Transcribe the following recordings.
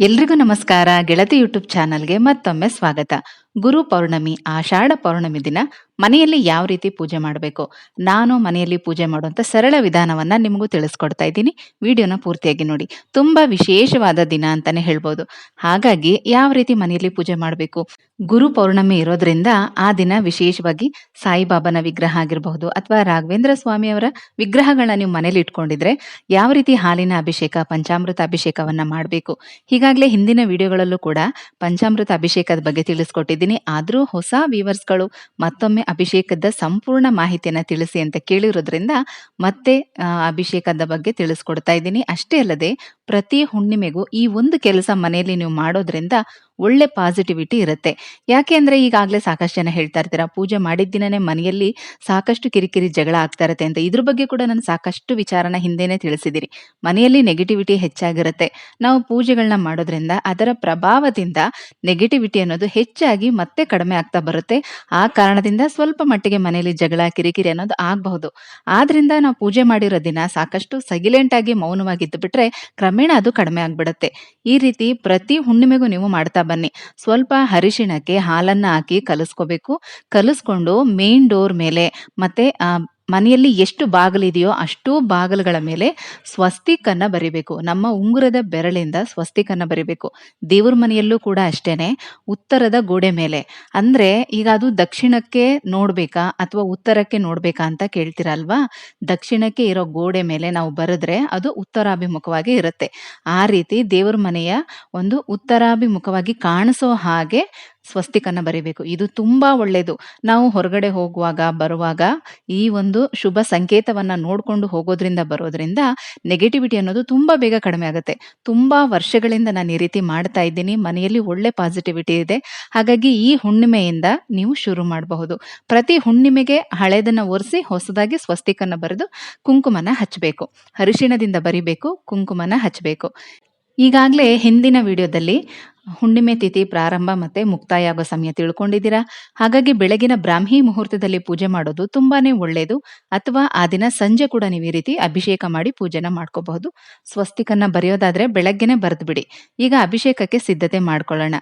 ಎಲ್ರಿಗೂ ನಮಸ್ಕಾರ ಗೆಳತಿ ಯೂಟ್ಯೂಬ್ ಚಾನಲ್ಗೆ ಮತ್ತೊಮ್ಮೆ ಸ್ವಾಗತ. ಗುರು ಪೌರ್ಣಮಿ ಆಷಾಢ ಪೌರ್ಣಮಿ ದಿನ ಮನೆಯಲ್ಲಿ ಯಾವ ರೀತಿ ಪೂಜೆ ಮಾಡಬೇಕು, ನಾನು ಮನೆಯಲ್ಲಿ ಪೂಜೆ ಮಾಡುವಂಥ ಸರಳ ವಿಧಾನವನ್ನ ನಿಮಗೂ ತಿಳಿಸ್ಕೊಡ್ತಾ ಇದ್ದೀನಿ. ವಿಡಿಯೋನ ಪೂರ್ತಿಯಾಗಿ ನೋಡಿ. ತುಂಬಾ ವಿಶೇಷವಾದ ದಿನ ಅಂತಲೇ ಹೇಳ್ಬೋದು. ಹಾಗಾಗಿ ಯಾವ ರೀತಿ ಮನೆಯಲ್ಲಿ ಪೂಜೆ ಮಾಡಬೇಕು? ಗುರು ಪೌರ್ಣಮಿ ಇರೋದ್ರಿಂದ ಆ ದಿನ ವಿಶೇಷವಾಗಿ ಸಾಯಿಬಾಬಾನ ವಿಗ್ರಹ ಆಗಿರಬಹುದು ಅಥವಾ ರಾಘವೇಂದ್ರ ಸ್ವಾಮಿಯವರ ವಿಗ್ರಹಗಳನ್ನ ನೀವು ಮನೇಲಿ ಇಟ್ಕೊಂಡಿದ್ರೆ ಯಾವ ರೀತಿ ಹಾಲಿನ ಅಭಿಷೇಕ, ಪಂಚಾಮೃತ ಅಭಿಷೇಕವನ್ನ ಮಾಡಬೇಕು? ಹೀಗಾಗಲೇ ಹಿಂದಿನ ವಿಡಿಯೋಗಳಲ್ಲೂ ಕೂಡ ಪಂಚಾಮೃತ ಅಭಿಷೇಕದ ಬಗ್ಗೆ ತಿಳಿಸ್ಕೊಟ್ಟಿದ್ದೀನಿ. ಆದರೂ ಹೊಸ ವ್ಯೂವರ್ಸ್ಗಳು ಮತ್ತೊಮ್ಮೆ ಅಭಿಷೇಕದ ಸಂಪೂರ್ಣ ಮಾಹಿತಿಯನ್ನು ತಿಳಿಸಿ ಅಂತ ಕೇಳಿರೋದ್ರಿಂದ ಮತ್ತೆ ಅಭಿಷೇಕದ ಬಗ್ಗೆ ತಿಳಿಸ್ಕೊಡ್ತಾ ಇದ್ದೀನಿ. ಅಷ್ಟೇ ಅಲ್ಲದೆ ಪ್ರತಿ ಹುಣ್ಣಿಮೆಗೂ ಈ ಒಂದು ಕೆಲಸ ಮನೆಯಲ್ಲಿ ನೀವು ಮಾಡೋದ್ರಿಂದ ಒಳ್ಳೆ ಪಾಸಿಟಿವಿಟಿ ಇರುತ್ತೆ. ಯಾಕೆ ಅಂದರೆ ಈಗಾಗಲೇ ಸಾಕಷ್ಟು ಜನ ಹೇಳ್ತಾ ಇರ್ತೀರಾ, ಪೂಜೆ ಮಾಡಿದ ದಿನನೇ ಮನೆಯಲ್ಲಿ ಸಾಕಷ್ಟು ಕಿರಿಕಿರಿ ಜಗಳ ಆಗ್ತಾ ಇರುತ್ತೆ ಅಂತ. ಇದ್ರ ಬಗ್ಗೆ ಕೂಡ ನಾನು ಸಾಕಷ್ಟು ವಿಚಾರನ ಹಿಂದೆನೆ ತಿಳಿಸಿದಿರಿ ಮನೆಯಲ್ಲಿ ನೆಗೆಟಿವಿಟಿ ಹೆಚ್ಚಾಗಿರುತ್ತೆ. ನಾವು ಪೂಜೆಗಳನ್ನ ಮಾಡೋದ್ರಿಂದ ಅದರ ಪ್ರಭಾವದಿಂದ ನೆಗೆಟಿವಿಟಿ ಅನ್ನೋದು ಹೆಚ್ಚಾಗಿ ಮತ್ತೆ ಕಡಿಮೆ ಆಗ್ತಾ ಬರುತ್ತೆ. ಆ ಕಾರಣದಿಂದ ಸ್ವಲ್ಪ ಮಟ್ಟಿಗೆ ಮನೆಯಲ್ಲಿ ಜಗಳ, ಕಿರಿಕಿರಿ ಅನ್ನೋದು ಆಗಬಹುದು. ಆದ್ರಿಂದ ನಾವು ಪೂಜೆ ಮಾಡಿರೋ ದಿನ ಸಾಕಷ್ಟು ಸೈಲೆಂಟ್ ಆಗಿ ಮೌನವಾಗಿದ್ದು ಬಿಟ್ರೆ ಕ್ರಮೇಣ ಅದು ಕಡಿಮೆ ಆಗ್ಬಿಡುತ್ತೆ. ಈ ರೀತಿ ಪ್ರತಿ ಹುಣ್ಣಿಮೆಗೂ ನೀವು ಮಾಡ್ತಾ ಬನ್ನಿ. ಸ್ವಲ್ಪ ಅರಿಶಿಣಕ್ಕೆ ಹಾಲನ್ನ ಹಾಕಿ ಕಲಿಸ್ಕೋಬೇಕು. ಕಲಿಸ್ಕೊಂಡು ಮೇನ್ ಡೋರ್ ಮೇಲೆ ಮತ್ತೆ ಮನೆಯಲ್ಲಿ ಎಷ್ಟು ಬಾಗಿಲಿದೆಯೋ ಅಷ್ಟೂ ಬಾಗಿಲುಗಳ ಮೇಲೆ ಸ್ವಸ್ತಿಕನ್ನ ಬರಿಬೇಕು. ನಮ್ಮ ಉಂಗುರದ ಬೆರಳಿಂದ ಸ್ವಸ್ತಿಕನ್ನ ಬರಿಬೇಕು. ದೇವ್ರ ಮನೆಯಲ್ಲೂ ಕೂಡ ಅಷ್ಟೇನೆ, ಉತ್ತರದ ಗೋಡೆ ಮೇಲೆ. ಅಂದ್ರೆ ಈಗ ಅದು ದಕ್ಷಿಣಕ್ಕೆ ನೋಡ್ಬೇಕಾ ಅಥವಾ ಉತ್ತರಕ್ಕೆ ನೋಡ್ಬೇಕಾ ಅಂತ ಕೇಳ್ತೀರಲ್ವಾ? ದಕ್ಷಿಣಕ್ಕೆ ಇರೋ ಗೋಡೆ ಮೇಲೆ ನಾವು ಬರೆದ್ರೆ ಅದು ಉತ್ತರಾಭಿಮುಖವಾಗಿ ಇರುತ್ತೆ. ಆ ರೀತಿ ದೇವ್ರ ಮನೆಯ ಒಂದು ಉತ್ತರಾಭಿಮುಖವಾಗಿ ಕಾಣಿಸೋ ಹಾಗೆ ಸ್ವಸ್ತಿಕನ್ನ ಬರಿಬೇಕು. ಇದು ತುಂಬ ಒಳ್ಳೆಯದು ನಾವು ಹೊರಗಡೆ ಹೋಗುವಾಗ, ಬರುವಾಗ ಈ ಒಂದು ಶುಭ ಸಂಕೇತವನ್ನು ನೋಡಿಕೊಂಡು ಹೋಗೋದ್ರಿಂದ ಬರೋದ್ರಿಂದ ನೆಗೆಟಿವಿಟಿ ಅನ್ನೋದು ತುಂಬ ಬೇಗ ಕಡಿಮೆ ಆಗುತ್ತೆ. ತುಂಬ ವರ್ಷಗಳಿಂದ ನಾನು ಈ ರೀತಿ ಮಾಡ್ತಾ ಇದ್ದೀನಿ. ಮನೆಯಲ್ಲಿ ಒಳ್ಳೆ ಪಾಸಿಟಿವಿಟಿ ಇದೆ. ಹಾಗಾಗಿ ಈ ಹುಣ್ಣಿಮೆಯಿಂದ ನೀವು ಶುರು ಮಾಡಬಹುದು. ಪ್ರತಿ ಹುಣ್ಣಿಮೆಗೆ ಹಳೆದನ್ನ ಒರೆಸಿ ಹೊಸದಾಗಿ ಸ್ವಸ್ತಿಕನ್ನು ಬರೆದು ಕುಂಕುಮನ ಹಚ್ಚಬೇಕು ಅರಿಶಿಣದಿಂದ ಬರಿಬೇಕು, ಕುಂಕುಮನ ಹಚ್ಚಬೇಕು ಈಗಾಗಲೇ ಹಿಂದಿನ ವಿಡಿಯೋದಲ್ಲಿ ಹುಣ್ಣಿಮೆ ತಿಥಿ ಪ್ರಾರಂಭ ಮತ್ತೆ ಮುಕ್ತಾಯ ಆಗೋ ಸಮಯ ತಿಳ್ಕೊಂಡಿದ್ದೀರಾ? ಹಾಗಾಗಿ ಬೆಳಗಿನ ಬ್ರಾಹ್ಮಿ ಮುಹೂರ್ತದಲ್ಲಿ ಪೂಜೆ ಮಾಡೋದು ತುಂಬಾನೇ ಒಳ್ಳೆಯದು ಅಥವಾ ಆ ದಿನ ಸಂಜೆ ಕೂಡ ನೀವು ಈ ರೀತಿ ಅಭಿಷೇಕ ಮಾಡಿ ಪೂಜೆನ ಮಾಡ್ಕೋಬಹುದು. ಸ್ವಸ್ತಿಕನ್ನ ಬರೆಯೋದಾದ್ರೆ ಬೆಳಗ್ಗೆನೆ ಬರೆದ್ಬಿಡಿ. ಈಗ ಅಭಿಷೇಕಕ್ಕೆ ಸಿದ್ಧತೆ ಮಾಡ್ಕೊಳ್ಳೋಣ.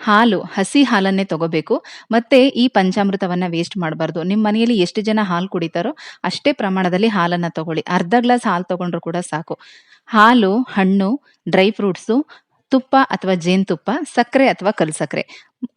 ಹಾಲು, ಹಸಿ ಹಾಲನ್ನೇ ತಗೋಬೇಕು. ಮತ್ತೆ ಈ ಪಂಚಾಮೃತವನ್ನ ವೇಸ್ಟ್ ಮಾಡಬಾರ್ದು. ನಿಮ್ಮ ಮನೆಯಲ್ಲಿ ಎಷ್ಟು ಜನ ಹಾಲು ಕುಡಿತಾರೋ ಅಷ್ಟೇ ಪ್ರಮಾಣದಲ್ಲಿ ಹಾಲನ್ನ ತಗೊಳ್ಳಿ. ಅರ್ಧ ಗ್ಲಾಸ್ ಹಾಲು ತಗೊಂಡ್ರು ಕೂಡ ಸಾಕು. ಹಾಲು, ಹಣ್ಣು ಡ್ರೈ ಫ್ರೂಟ್ಸು ತುಪ್ಪ ಅಥವಾ ಜೇನುತುಪ್ಪ, ಸಕ್ಕರೆ ಅಥವಾ ಕಲ್ ಸಕ್ಕರೆ,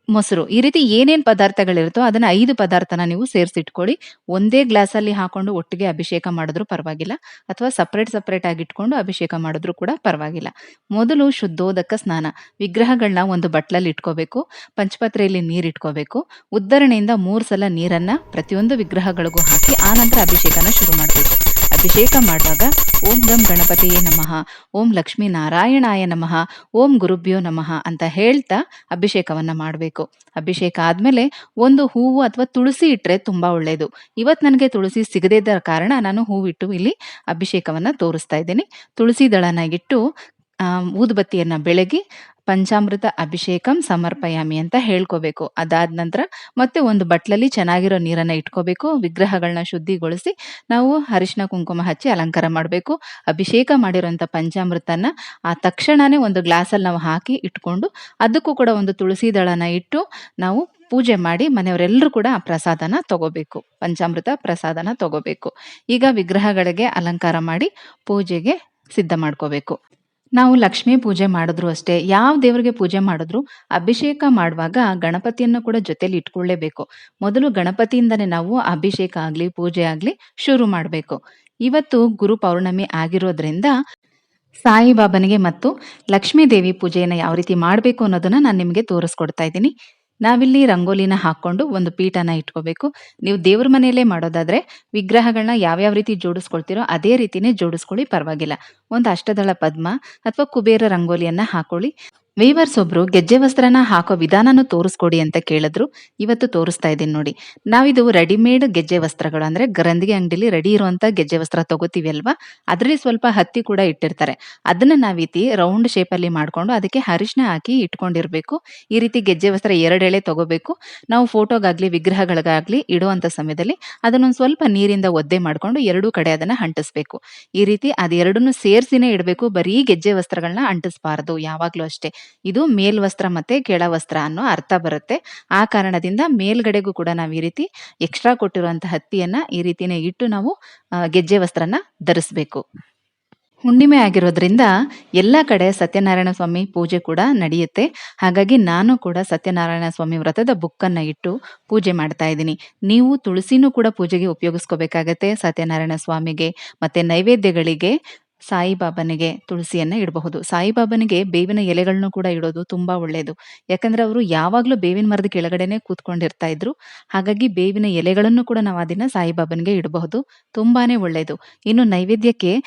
ಮೊಸರು. ಈ ರೀತಿ ಏನೇನು ಪದಾರ್ಥಗಳಿರುತ್ತೋ ಅದನ್ನ ಐದು ಪದಾರ್ಥನ ನೀವು ಸೇರಿಸಿಟ್ಕೊಳ್ಳಿ. ಒಂದೇ ಗ್ಲಾಸಲ್ಲಿ ಹಾಕೊಂಡು ಒಟ್ಟಿಗೆ ಅಭಿಷೇಕ ಮಾಡಿದ್ರು ಪರವಾಗಿಲ್ಲ. ಅಥವಾ ಸಪ್ರೇಟ್ ಸಪ್ರೇಟ್ ಆಗಿ ಇಟ್ಕೊಂಡು ಅಭಿಷೇಕ ಮಾಡಿದ್ರು ಕೂಡ ಪರವಾಗಿಲ್ಲ. ಮೊದಲು ಶುದ್ಧೋದಕ ಸ್ನಾನ. ವಿಗ್ರಹಗಳನ್ನ ಒಂದು ಬಟ್ಲಲ್ಲಿ ಇಟ್ಕೋಬೇಕು. ಪಂಚಪತ್ರೆಯಲ್ಲಿ ನೀರು ಇಟ್ಕೋಬೇಕು. ಉದ್ದರಣೆಯಿಂದ ಮೂರು ಸಲ ನೀರನ್ನ ಪ್ರತಿಯೊಂದು ವಿಗ್ರಹಗಳಿಗೂ ಹಾಕಿ ಆನಂತರ ಅಭಿಷೇಕನ ಶುರು ಮಾಡಬೇಕು. ಅಭಿಷೇಕ ಮಾಡುವಾಗ ಓಂ ಗಂ ಗಣಪತಿಯೇ ನಮಃ, ಓಂ ಲಕ್ಷ್ಮೀ ನಾರಾಯಣಾಯ ನಮಃ, ಓಂ ಗುರುಭ್ಯೋ ನಮಃ ಅಂತ ಹೇಳ್ತಾ ಅಭಿಷೇಕವನ್ನ ಮಾಡಬೇಕು. ಅಭಿಷೇಕ ಆದ್ಮೇಲೆ ಒಂದು ಹೂವು ಅಥವಾ ತುಳಸಿ ಇಟ್ರೆ ತುಂಬಾ ಒಳ್ಳೆಯದು ಇವತ್ತು ನನಗೆ ತುಳಸಿ ಸಿಗದೇ ಇದ್ದ ಕಾರಣ ನಾನು ಹೂವಿಟ್ಟು ಇಲ್ಲಿ ಅಭಿಷೇಕವನ್ನ ತೋರಿಸ್ತಾ ಇದ್ದೀನಿ. ತುಳಸಿ ದಳನ ಇಟ್ಟು ಊದುಬತ್ತಿಯನ್ನ ಬೆಳಗಿ ಪಂಚಾಮೃತ ಅಭಿಷೇಕಂ ಸಮರ್ಪಯಾಮಿ ಅಂತ ಹೇಳ್ಕೋಬೇಕು. ಅದಾದ ನಂತರ ಮತ್ತೆ ಒಂದು ಬಟ್ಲಲ್ಲಿ ಚೆನ್ನಾಗಿರೋ ನೀರನ್ನ ಇಟ್ಕೋಬೇಕು. ವಿಗ್ರಹಗಳನ್ನ ಶುದ್ಧಿಗೊಳಿಸಿ ನಾವು ಅರಿಶಿನ ಕುಂಕುಮ ಹಚ್ಚಿ ಅಲಂಕಾರ ಮಾಡಬೇಕು. ಅಭಿಷೇಕ ಮಾಡಿರೋಂಥ ಪಂಚಾಮೃತನ ಆ ತಕ್ಷಣನೇ ಒಂದು ಗ್ಲಾಸಲ್ಲಿ ನಾವು ಹಾಕಿ ಇಟ್ಕೊಂಡು ಅದಕ್ಕೂ ಕೂಡ ಒಂದು ತುಳಸಿ ದಳನ ಇಟ್ಟು ನಾವು ಪೂಜೆ ಮಾಡಿ ಮನೆಯವರೆಲ್ಲರೂ ಕೂಡ ಆ ಪ್ರಸಾದನ ತಗೋಬೇಕು. ಪಂಚಾಮೃತ ಪ್ರಸಾದನ ತಗೋಬೇಕು. ಈಗ ವಿಗ್ರಹಗಳಿಗೆ ಅಲಂಕಾರ ಮಾಡಿ ಪೂಜೆಗೆ ಸಿದ್ಧ ಮಾಡ್ಕೋಬೇಕು. ನಾವು ಲಕ್ಷ್ಮೀ ಪೂಜೆ ಮಾಡಿದ್ರು ಅಷ್ಟೇ. ಯಾವ ದೇವರಿಗೆ ಪೂಜೆ ಮಾಡಿದ್ರು? ಅಭಿಷೇಕ ಮಾಡುವಾಗ ಗಣಪತಿಯನ್ನು ಕೂಡ ಜೊತೆಲಿ ಇಟ್ಕೊಳ್ಳೇಬೇಕು. ಮೊದಲು ಗಣಪತಿಯಿಂದನೇ ನಾವು ಅಭಿಷೇಕ ಆಗ್ಲಿ, ಪೂಜೆ ಆಗ್ಲಿ ಶುರು ಮಾಡಬೇಕು. ಇವತ್ತು ಗುರು ಪೌರ್ಣಮಿ ಆಗಿರೋದ್ರಿಂದ ಸಾಯಿಬಾಬನಿಗೆ ಮತ್ತು ಲಕ್ಷ್ಮೀ ದೇವಿ ಪೂಜೆಯನ್ನು ಯಾವ ರೀತಿ ಮಾಡಬೇಕು ಅನ್ನೋದನ್ನ ನಾನು ನಿಮಗೆ ತೋರಿಸ್ಕೊಡ್ತಾ ಇದ್ದೀನಿ. ನಾವಿಲ್ಲಿ ರಂಗೋಲಿನ ಹಾಕೊಂಡು ಒಂದು ಪೀಠನ ಇಟ್ಕೋಬೇಕು. ನೀವು ದೇವ್ರ ಮನೆಯಲ್ಲೇ ಮಾಡೋದಾದ್ರೆ ವಿಗ್ರಹಗಳನ್ನ ಯಾವ್ಯಾವ ರೀತಿ ಜೋಡಿಸ್ಕೊಳ್ತೀರೋ ಅದೇ ರೀತಿನೇ ಜೋಡಿಸ್ಕೊಳ್ಳಿ, ಪರವಾಗಿಲ್ಲ. ಒಂದು ಅಷ್ಟದಳ ಪದ್ಮ ಅಥವಾ ಕುಬೇರ ರಂಗೋಲಿಯನ್ನ ಹಾಕೊಳ್ಳಿ. ವೀವರ್ಸ್ ಒಬ್ರು ಗೆಜ್ಜೆ ವಸ್ತ್ರನ ಹಾಕೋ ವಿಧಾನನೂ ತೋರಿಸ್ಕೊಡಿ ಅಂತ ಕೇಳಿದ್ರು. ಇವತ್ತು ತೋರಿಸ್ತಾ ಇದ್ದೀನಿ ನೋಡಿ. ನಾವಿದು ರೆಡಿಮೇಡ್ ಗೆಜ್ಜೆ ವಸ್ತ್ರಗಳು ಅಂದ್ರೆ ಗರಂದಿಗೆ ಅಂಗಡಿಲಿ ರೆಡಿ ಇರುವಂತ ಗೆಜ್ಜೆ ವಸ್ತ್ರ ತಗೋತೀವಿ ಅಲ್ವಾ? ಅದ್ರಲ್ಲಿ ಸ್ವಲ್ಪ ಹತ್ತಿ ಕೂಡ ಇಟ್ಟಿರ್ತಾರೆ. ಅದನ್ನ ನಾವೀತಿ ರೌಂಡ್ ಅಲ್ಲಿ ಮಾಡ್ಕೊಂಡು ಅದಕ್ಕೆ ಅರಿಶಿನ ಹಾಕಿ ಇಟ್ಕೊಂಡಿರ್ಬೇಕು. ಈ ರೀತಿ ಗೆಜ್ಜೆ ವಸ್ತ್ರ 2 ಎಳೆ ತಗೋಬೇಕು. ನಾವು ಫೋಟೋಗಾಗ್ಲಿ, ವಿಗ್ರಹಗಳಿಗಾಗ್ಲಿ ಇಡುವಂತ ಸಮಯದಲ್ಲಿ ಅದನ್ನೊಂದು ಸ್ವಲ್ಪ ನೀರಿಂದ ಒದ್ದೆ ಮಾಡ್ಕೊಂಡು ಎರಡೂ ಕಡೆ ಅದನ್ನ ಅಂಟಿಸ್ಬೇಕು. ಈ ರೀತಿ ಅದೆರಡನ್ನು ಸೇರ್ಸಿನೇ ಇಡಬೇಕು. ಬರೀ ಗೆಜ್ಜೆ ವಸ್ತ್ರಗಳನ್ನ ಅಂಟಿಸ್ಬಾರ್ದು ಯಾವಾಗ್ಲೂ ಅಷ್ಟೇ. ಇದು ಮೇಲ್ವಸ್ತ್ರ ಮತ್ತೆ ಕೆಳವಸ್ತ್ರ ಅನ್ನೋ ಅರ್ಥ ಬರುತ್ತೆ. ಆ ಕಾರಣದಿಂದ ಮೇಲ್ಗಡೆಗೂ ಕೂಡ ನಾವು ಈ ರೀತಿ ಎಕ್ಸ್ಟ್ರಾ ಕೊಟ್ಟಿರುವಂತ ಹತ್ತಿಯನ್ನ ಈ ರೀತಿನೇ ಇಟ್ಟು ನಾವು ಗೆಜ್ಜೆ ವಸ್ತ್ರನ ಧರಿಸ್ಬೇಕು. ಹುಣ್ಣಿಮೆ ಆಗಿರೋದ್ರಿಂದ ಎಲ್ಲ ಕಡೆ ಸತ್ಯನಾರಾಯಣ ಸ್ವಾಮಿ ಪೂಜೆ ಕೂಡ ನಡೆಯುತ್ತೆ. ಹಾಗಾಗಿ ನಾನು ಕೂಡ ಸತ್ಯನಾರಾಯಣ ಸ್ವಾಮಿ ವ್ರತದ ಬುಕ್ಕನ್ನು ಇಟ್ಟು ಪೂಜೆ ಮಾಡ್ತಾ ಇದ್ದೀನಿ. ನೀವು ತುಳಸಿನೂ ಕೂಡ ಪೂಜೆಗೆ ಉಪಯೋಗಿಸ್ಕೋಬೇಕಾಗತ್ತೆ. ಸತ್ಯನಾರಾಯಣ ಸ್ವಾಮಿಗೆ, ಮತ್ತೆ ನೈವೇದ್ಯಗಳಿಗೆ ಸಾಯಿಬಾಬನಿಗೆ ತುಳಸಿಯನ್ನ ಇಡಬಹುದು. ಸಾಯಿಬಾಬನಿಗೆ ಬೇವಿನ ಎಲೆಗಳನ್ನು ಕೂಡ ಇಡೋದು ತುಂಬಾ ಒಳ್ಳೇದು. ಯಾಕಂದ್ರೆ ಅವರು ಯಾವಾಗ್ಲೂ ಬೇವಿನ ಮರದ ಕೆಳಗಡೆನೆ ಕೂತ್ಕೊಂಡಿರ್ತಾ ಇದ್ರು. ಹಾಗಾಗಿ ಬೇವಿನ ಎಲೆಗಳನ್ನು ಕೂಡ ನಾವು ಅದನ್ನ ದಿನ ಸಾಯಿಬಾಬನಿಗೆ ಇಡಬಹುದು. ತುಂಬಾನೇ ಒಳ್ಳೇದು. ಇನ್ನು ನೈವೇದ್ಯಕ್ಕೆ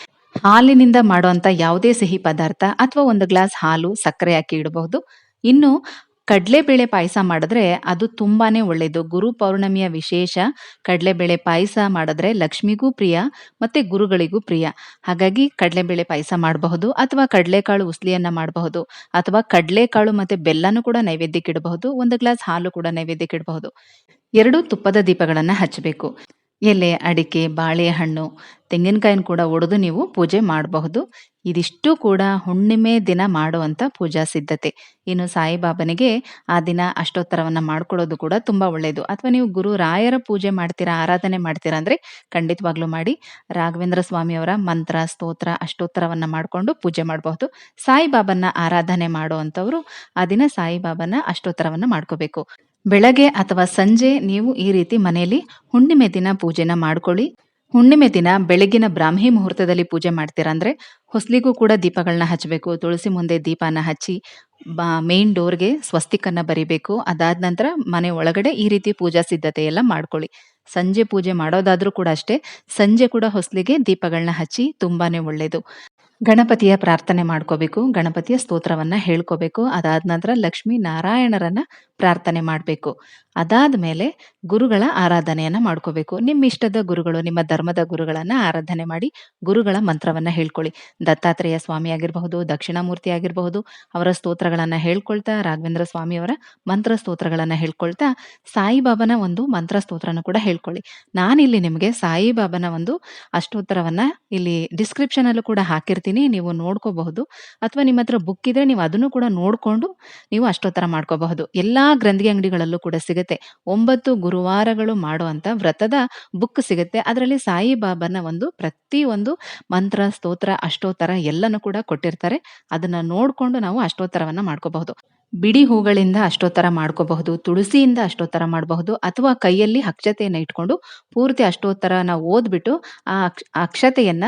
ಹಾಲಿನಿಂದ ಮಾಡುವಂತ ಯಾವುದೇ ಸಿಹಿ ಪದಾರ್ಥ ಅಥವಾ ಒಂದು ಗ್ಲಾಸ್ ಹಾಲು, ಸಕ್ಕರೆ ಹಾಕಿ ಇಡಬಹುದು. ಇನ್ನು ಕಡ್ಲೆಬೇಳೆ ಪಾಯಸ ಮಾಡಿದ್ರೆ ಅದು ತುಂಬಾನೇ ಒಳ್ಳೆಯದು ಗುರು ಪೌರ್ಣಮಿಯ ವಿಶೇಷ ಕಡಲೆಬೇಳೆ ಪಾಯಸ ಮಾಡಿದ್ರೆ ಲಕ್ಷ್ಮಿಗೂ ಪ್ರಿಯ, ಮತ್ತೆ ಗುರುಗಳಿಗೂ ಪ್ರಿಯ. ಹಾಗಾಗಿ ಕಡಲೆಬೇಳೆ ಪಾಯಸ ಮಾಡಬಹುದು, ಅಥವಾ ಕಡಲೆಕಾಳು ಉಸ್ಲಿಯನ್ನ ಮಾಡಬಹುದು, ಅಥವಾ ಕಡ್ಲೆಕಾಳು ಮತ್ತೆ ಬೆಲ್ಲನೂ ಕೂಡ ನೈವೇದ್ಯಕ್ಕೆ ಇಡಬಹುದು. ಒಂದು ಗ್ಲಾಸ್ ಹಾಲು ಕೂಡ ನೈವೇದ್ಯಕ್ಕೆ ಇಡಬಹುದು. ಎರಡು ತುಪ್ಪದ ದೀಪಗಳನ್ನ ಹಚ್ಚಬೇಕು. ಎಲೆ, ಅಡಿಕೆ, ಬಾಳೆಹಣ್ಣು, ತೆಂಗಿನಕಾಯಿನ ಕೂಡ ಒಡೆದು ನೀವು ಪೂಜೆ ಮಾಡಬಹುದು. ಇದಿಷ್ಟು ಕೂಡ ಹುಣ್ಣಿಮೆ ದಿನ ಮಾಡುವಂತ ಪೂಜಾ ಸಿದ್ಧತೆ. ಇನ್ನು ಸಾಯಿಬಾಬನಿಗೆ ಆ ದಿನ ಅಷ್ಟೋತ್ತರವನ್ನು ಮಾಡ್ಕೊಳ್ಳೋದು ಕೂಡ ತುಂಬಾ ಒಳ್ಳೆಯದು ಅಥವಾ ನೀವು ಗುರು ರಾಯರ ಪೂಜೆ ಮಾಡ್ತೀರಾ, ಆರಾಧನೆ ಮಾಡ್ತೀರಾ ಅಂದ್ರೆ ಖಂಡಿತವಾಗ್ಲೂ ಮಾಡಿ. ರಾಘವೇಂದ್ರ ಸ್ವಾಮಿಯವರ ಮಂತ್ರ, ಸ್ತೋತ್ರ, ಅಷ್ಟೋತ್ತರವನ್ನು ಮಾಡಿಕೊಂಡು ಪೂಜೆ ಮಾಡಬಹುದು. ಸಾಯಿಬಾಬನ್ನ ಆರಾಧನೆ ಮಾಡುವಂತವ್ರು ಆ ದಿನ ಸಾಯಿಬಾಬನ ಅಷ್ಟೋತ್ತರವನ್ನು ಮಾಡ್ಕೋಬೇಕು. ಬೆಳಗ್ಗೆ ಅಥವಾ ಸಂಜೆ ನೀವು ಈ ರೀತಿ ಮನೆಯಲ್ಲಿ ಹುಣ್ಣಿಮೆ ದಿನ ಪೂಜೆನ ಮಾಡ್ಕೊಳ್ಳಿ. ಹುಣ್ಣಿಮೆ ದಿನ ಬೆಳಗಿನ ಬ್ರಾಹ್ಮಿ ಮುಹೂರ್ತದಲ್ಲಿ ಪೂಜೆ ಮಾಡ್ತೀರಾ ಅಂದ್ರೆ ಹೊಸ್ಲಿಗೂ ಕೂಡ ದೀಪಗಳನ್ನ ಹಚ್ಚಬೇಕು. ತುಳಸಿ ಮುಂದೆ ದೀಪನ ಹಚ್ಚಿ, ಬಾ ಮೇನ್ ಡೋರ್‌ಗೆ ಸ್ವಸ್ತಿಕನ್ನ ಬರಿಬೇಕು. ಅದಾದ ನಂತರ ಮನೆ ಒಳಗಡೆ ಈ ರೀತಿ ಪೂಜಾ ಸಿದ್ಧತೆ ಎಲ್ಲ ಮಾಡ್ಕೊಳ್ಳಿ. ಸಂಜೆ ಪೂಜೆ ಮಾಡೋದಾದ್ರೂ ಕೂಡ ಅಷ್ಟೇ. ಸಂಜೆ ಕೂಡ ಹೊಸ್ಲಿಗೆ ದೀಪಗಳನ್ನ ಹಚ್ಚಿ ತುಂಬಾನೇ ಒಳ್ಳೇದು. ಗಣಪತಿಯ ಪ್ರಾರ್ಥನೆ ಮಾಡ್ಕೋಬೇಕು. ಗಣಪತಿಯ ಸ್ತೋತ್ರವನ್ನ ಹೇಳ್ಕೋಬೇಕು. ಅದಾದ ನಂತರ ಲಕ್ಷ್ಮೀ ನಾರಾಯಣರನ್ನ ಪ್ರಾರ್ಥನೆ ಮಾಡಬೇಕು ಅದಾದ ಮೇಲೆ ಗುರುಗಳ ಆರಾಧನೆಯನ್ನ ಮಾಡ್ಕೋಬೇಕು. ನಿಮ್ಮ ಇಷ್ಟದ ಗುರುಗಳು, ನಿಮ್ಮ ಧರ್ಮದ ಗುರುಗಳನ್ನ ಆರಾಧನೆ ಮಾಡಿ ಗುರುಗಳ ಮಂತ್ರವನ್ನ ಹೇಳ್ಕೊಳ್ಳಿ. ದತ್ತಾತ್ರೇಯ ಸ್ವಾಮಿ ಆಗಿರಬಹುದು, ದಕ್ಷಿಣಾಮೂರ್ತಿ ಆಗಿರಬಹುದು, ಅವರ ಸ್ತೋತ್ರಗಳನ್ನ ಹೇಳ್ಕೊಳ್ತಾ, ರಾಘವೇಂದ್ರ ಸ್ವಾಮಿಯವರ ಮಂತ್ರ ಸ್ತೋತ್ರಗಳನ್ನ ಹೇಳ್ಕೊಳ್ತಾ, ಸಾಯಿಬಾಬನ ಒಂದು ಮಂತ್ರ ಸ್ತೋತ್ರನ ಕೂಡ ಹೇಳ್ಕೊಳ್ಳಿ. ನಾನಿಲ್ಲಿ ನಿಮಗೆ ಸಾಯಿಬಾಬನ ಒಂದು ಅಷ್ಟೋತ್ತರವನ್ನ ಇಲ್ಲಿ ಡಿಸ್ಕ್ರಿಪ್ಷನ್ ಅಲ್ಲೂ ಕೂಡ ಹಾಕಿರ್ತೀನಿ. ನೀವು ನೋಡ್ಕೋಬಹುದು. ಅಥವಾ ನಿಮ್ಮ ಹತ್ರ ಬುಕ್ ಇದ್ರೆ ನೀವು ಅದನ್ನು ಕೂಡ ನೋಡ್ಕೊಂಡು ನೀವು ಅಷ್ಟೋತ್ತರ ಮಾಡ್ಕೋಬಹುದು. ಎಲ್ಲಾ ಗ್ರಂಥಿ ಅಂಗಡಿಗಳಲ್ಲೂ ಕೂಡ ಸಿಗುತ್ತೆ. ಒಂಬತ್ತು ಗುರುವಾರಗಳು ಮಾಡುವಂತ ವ್ರತದ ಬುಕ್ ಸಿಗುತ್ತೆ. ಅದರಲ್ಲಿ ಸಾಯಿಬಾಬಾನ ಒಂದು ಪ್ರತಿ ಒಂದು ಮಂತ್ರ, ಸ್ತೋತ್ರ, ಅಷ್ಟೋತ್ತರ ಎಲ್ಲಾನು ಕೂಡ ಕೊಟ್ಟಿರ್ತಾರೆ. ಅದನ್ನ ನೋಡ್ಕೊಂಡು ನಾವು ಅಷ್ಟೋತ್ತರವನ್ನ ಮಾಡ್ಕೋಬಹುದು. ಬಿಡಿ ಹೂಗಳಿಂದ ಅಷ್ಟೋತ್ತರ ಮಾಡ್ಕೋಬಹುದು. ತುಳಸಿಯಿಂದ ಅಷ್ಟೋತ್ತರ ಮಾಡಬಹುದು. ಅಥವಾ ಕೈಯಲ್ಲಿ ಅಕ್ಷತೆಯನ್ನು ಇಟ್ಕೊಂಡು ಪೂರ್ತಿ ಅಷ್ಟೋತ್ತರನ ಓದ್ಬಿಟ್ಟು ಆ ಅಕ್ಷ ಅಕ್ಷತೆಯನ್ನ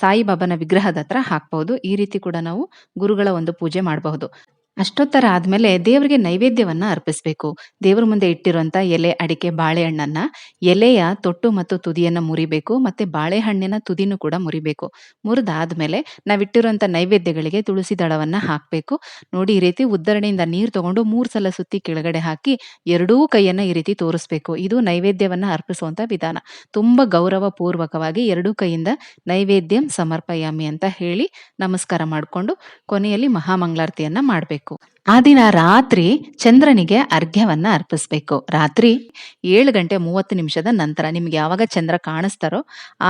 ಸಾಯಿಬಾಬಾನ ವಿಗ್ರಹದ ಹತ್ರ ಹಾಕ್ಬಹುದು. ಈ ರೀತಿ ಕೂಡ ನಾವು ಗುರುಗಳ ಒಂದು ಪೂಜೆ ಮಾಡಬಹುದು. ಅಷ್ಟೋತ್ತರ ಆದ್ಮೇಲೆ ದೇವರಿಗೆ ನೈವೇದ್ಯವನ್ನ ಅರ್ಪಿಸಬೇಕು. ದೇವರ ಮುಂದೆ ಇಟ್ಟಿರುವಂತ ಎಲೆ, ಅಡಿಕೆ, ಬಾಳೆಹಣ್ಣನ್ನ ಎಲೆಯ ತೊಟ್ಟು ಮತ್ತು ತುದಿಯನ್ನ ಮುರಿಬೇಕು. ಮತ್ತೆ ಬಾಳೆಹಣ್ಣಿನ ತುದಿನೂ ಕೂಡ ಮುರಿಬೇಕು. ಮುರಿದಾದ್ಮೇಲೆ ನಾವಿಟ್ಟಿರುವಂತ ನೈವೇದ್ಯಗಳಿಗೆ ತುಳಸಿ ದಳವನ್ನ ಹಾಕ್ಬೇಕು. ನೋಡಿ ಈ ರೀತಿ ಉದ್ದರಣೆಯಿಂದ ನೀರು ತಗೊಂಡು ಮೂರು ಸಲ ಸುತ್ತಿ ಕೆಳಗಡೆ ಹಾಕಿ ಎರಡೂ ಕೈಯನ್ನ ಈ ರೀತಿ ತೋರಿಸ್ಬೇಕು. ಇದು ನೈವೇದ್ಯವನ್ನ ಅರ್ಪಿಸುವಂತ ವಿಧಾನ. ತುಂಬಾ ಗೌರವ ಪೂರ್ವಕವಾಗಿ ಎರಡೂ ಕೈಯಿಂದ ನೈವೇದ್ಯಂ ಸಮರ್ಪಯಾಮಿ ಅಂತ ಹೇಳಿ ನಮಸ್ಕಾರ ಮಾಡಿಕೊಂಡು ಕೊನೆಯಲ್ಲಿ ಮಹಾಮಂಗಳಾರತಿಯನ್ನ ಮಾಡ್ಬೇಕು. cool. ಆ ದಿನ ರಾತ್ರಿ ಚಂದ್ರನಿಗೆ ಅರ್ಘ್ಯವನ್ನ ಅರ್ಪಿಸ್ಬೇಕು ರಾತ್ರಿ ಏಳು ಗಂಟೆ 30 ನಿಮಿಷದ ನಂತರ ನಿಮ್ಗೆ ಯಾವಾಗ ಚಂದ್ರ ಕಾಣಿಸ್ತಾರೋ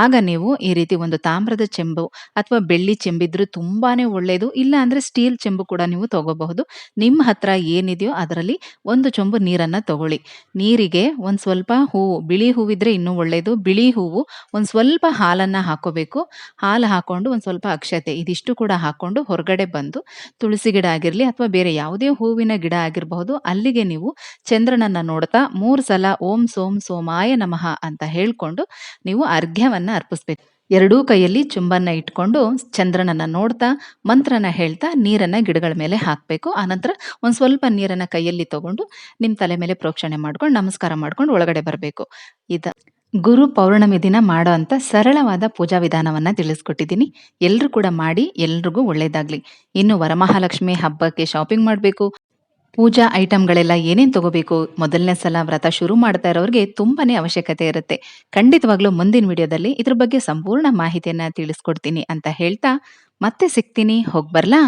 ಆಗ ನೀವು ಈ ರೀತಿ ಒಂದು ತಾಮ್ರದ ಚೆಂಬು ಅಥವಾ ಬೆಳ್ಳಿ ಚೆಂಬಿದ್ರು ತುಂಬಾನೇ ಒಳ್ಳೇದು. ಇಲ್ಲ ಅಂದ್ರೆ ಸ್ಟೀಲ್ ಚೆಂಬು ಕೂಡ ನೀವು ತಗೋಬಹುದು. ನಿಮ್ಮ ಹತ್ರ ಏನಿದೆಯೋ ಅದರಲ್ಲಿ ಒಂದು ಚೊಂಬು ನೀರನ್ನ ತಗೊಳ್ಳಿ. ನೀರಿಗೆ ಒಂದು ಸ್ವಲ್ಪ ಹೂವು, ಬಿಳಿ ಹೂವಿದ್ರೆ ಇನ್ನೂ ಒಳ್ಳೇದು. ಬಿಳಿ ಹೂವು, ಒಂದು ಸ್ವಲ್ಪ ಹಾಲನ್ನ ಹಾಕೋಬೇಕು. ಹಾಲು ಹಾಕೊಂಡು ಒಂದು ಸ್ವಲ್ಪ ಅಕ್ಷತೆ ಇದಿಷ್ಟು ಕೂಡ ಹಾಕೊಂಡು ಹೊರಗಡೆ ಬಂದು ತುಳಸಿ ಗಿಡ ಆಗಿರಲಿ ಅಥವಾ ಬೇರೆ ಯಾವುದೇ ಹೂವಿನ ಗಿಡ ಆಗಿರಬಹುದು. ಅಲ್ಲಿಗೆ ನೀವು ಚಂದ್ರನನ್ನ ನೋಡ್ತಾ ಮೂರ್ ಸಲ ಓಂ ಸೋಂ ಸೋಮಾಯ ನಮಃ ಅಂತ ಹೇಳ್ಕೊಂಡು ನೀವು ಅರ್ಘ್ಯವನ್ನ ಅರ್ಪಿಸ್ಬೇಕು ಎರಡೂ ಕೈಯಲ್ಲಿ ಚುಂಬನ್ನ ಇಟ್ಕೊಂಡು ಚಂದ್ರನನ್ನ ನೋಡ್ತಾ, ಮಂತ್ರನ ಹೇಳ್ತಾ ನೀರನ್ನ ಗಿಡಗಳ ಮೇಲೆ ಹಾಕ್ಬೇಕು. ಆನಂತರ ಒಂದ್ ಸ್ವಲ್ಪ ನೀರನ್ನ ಕೈಯಲ್ಲಿ ತಗೊಂಡು ನಿಮ್ ತಲೆ ಮೇಲೆ ಪ್ರೋಕ್ಷಣೆ ಮಾಡ್ಕೊಂಡು ನಮಸ್ಕಾರ ಮಾಡ್ಕೊಂಡು ಒಳಗಡೆ ಬರಬೇಕು ಇದ ಗುರು ಪೌರ್ಣಮಿ ದಿನ ಮಾಡೋ ಅಂತ ಸರಳವಾದ ಪೂಜಾ ವಿಧಾನವನ್ನ ತಿಳಿಸ್ಕೊಟ್ಟಿದ್ದೀನಿ. ಎಲ್ಲರೂ ಕೂಡ ಮಾಡಿ ಎಲ್ರಿಗೂ ಒಳ್ಳೇದಾಗ್ಲಿ. ಇನ್ನು ವರಮಹಾಲಕ್ಷ್ಮಿ ಹಬ್ಬಕ್ಕೆ ಶಾಪಿಂಗ್ ಮಾಡಬೇಕು ಪೂಜಾ ಐಟಮ್‌ಗಳೆಲ್ಲ ಏನೇನು ತಗೋಬೇಕು, ಮೊದಲನೇ ಸಲ ವ್ರತ ಶುರು ಮಾಡ್ತಾ ಇರೋರಿಗೆ ತುಂಬಾನೇ ಅವಶ್ಯಕತೆ ಇರುತ್ತೆ. ಖಂಡಿತವಾಗ್ಲೂ ಮುಂದಿನ ವಿಡಿಯೋದಲ್ಲಿ ಇದ್ರ ಬಗ್ಗೆ ಸಂಪೂರ್ಣ ಮಾಹಿತಿಯನ್ನ ತಿಳಿಸ್ಕೊಡ್ತೀನಿ ಅಂತ ಹೇಳ್ತಾ ಮತ್ತೆ ಸಿಗ್ತೀನಿ. ಹೋಗ್ಬರ್ಲಾ?